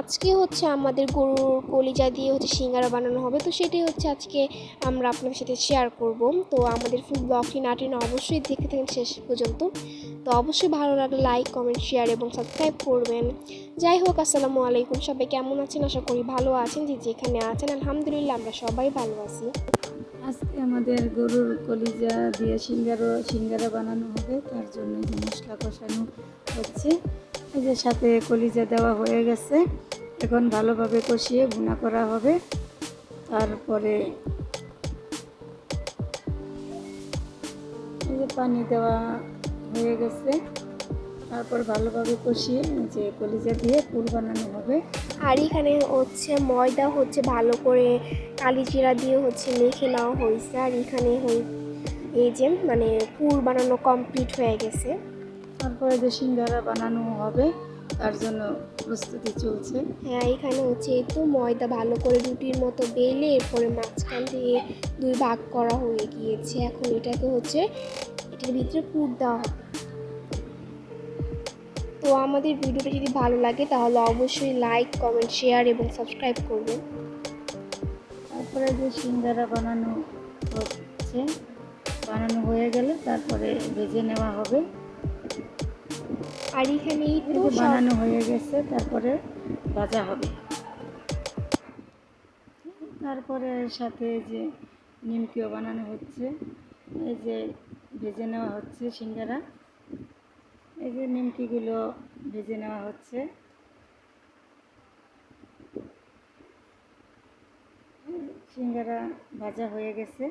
আজকে হচ্ছে আমাদের গরুর কলিজা দিয়ে হচ্ছে সিঙ্গারা বানানো হবে। তো সেটাই হচ্ছে আজকে আমরা আপনাদের সাথে শেয়ার করব। তো আমাদের ফুল ব্লগটি নাটিনা অবশ্যই দেখতে থাকেন শেষ পর্যন্ত। তো অবশ্যই ভালো লাগলে লাইক কমেন্ট শেয়ার এবং সাবস্ক্রাইব করবেন। যাই হোক, আসসালামু আলাইকুম। সবাই কেমন আছেন? আশা করি ভালো আছেন। যে যেখানে আছেন, আলহামদুলিল্লাহ, আমরা সবাই ভালো আছি। আজকে আমাদের গরুর কলিজা দিয়ে সিঙ্গারো, সিঙ্গারা বানানো হবে। তার জন্য মশলা কষানো হচ্ছে। এই যে সাথে কলিজা দেওয়া হয়ে গেছে। এখন ভালোভাবে কষিয়ে ভুনা করা হবে। তারপরে এই যে পানি দেওয়া হয়ে গেছে। তারপর ভালোভাবে কষিয়ে যে কলিজা দিয়ে পুর বানানো হবে। আর এখানে হচ্ছে ময়দা হচ্ছে ভালো করে কালি জিরা দিয়ে হচ্ছে মেখে নেওয়া হয়েছে। আর এখানে এই যে মানে পুর বানানো কমপ্লিট হয়ে গেছে। তারপরে যে সিঙ্গারা বানানো হবে তার জন্য প্রস্তুতি চলছে। হ্যাঁ এখানে হচ্ছে তো ময়দা ভালো করে রুটির মতো বেলে এরপরে মাঝখান দিয়ে দুই ভাগ করা হয়ে গিয়েছে। এখন এটাকে হচ্ছে এটার ভিতরে পুর দেওয়া হবে। তো আমাদের ভিডিওটা যদি ভালো লাগে তাহলে অবশ্যই লাইক কমেন্ট শেয়ার এবং সাবস্ক্রাইব করবেন। তারপরে যে সিঙ্গারা বানানো হচ্ছে বানানো হয়ে গেলে তারপরে ভেজে নেওয়া হবে। আর এখানে একটু বানানো হয়ে গেছে তারপরে ভাজা হবে। তারপরে সাথে যে নিমকিও বানানো হচ্ছে এই যে ভেজে নেওয়া হচ্ছে সিঙ্গারা। এই যে নিমকিগুলো ভেজে নেওয়া হচ্ছে। সিঙ্গারা ভাজা হয়ে গেছে।